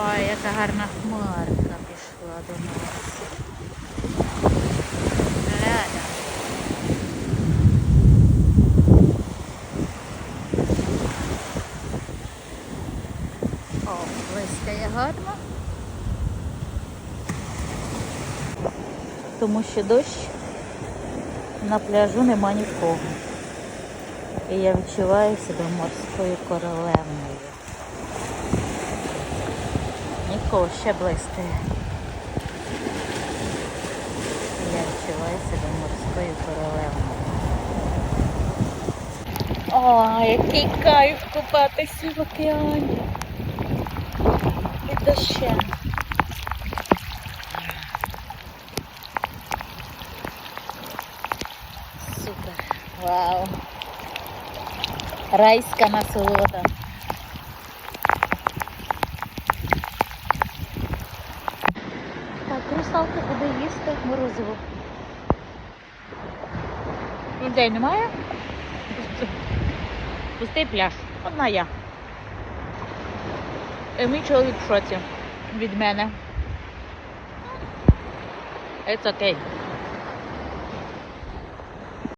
яка гарна хмарка пішла до нас. Ляля. О, блискає гарно. Тому що дощ на пляжу нема нікого. І я відчуваю себе морською королевною. Нікого ще блистає. Я відчуваю себе морською королевною. О, який кайф купатися в океані. Під дощем. Супер. Вау. Райська насолода. Русалка буде їсти морозиво. Людей немає? Пустий пляж. Одна я. І мій чоловік в шоці від мене. It's okay.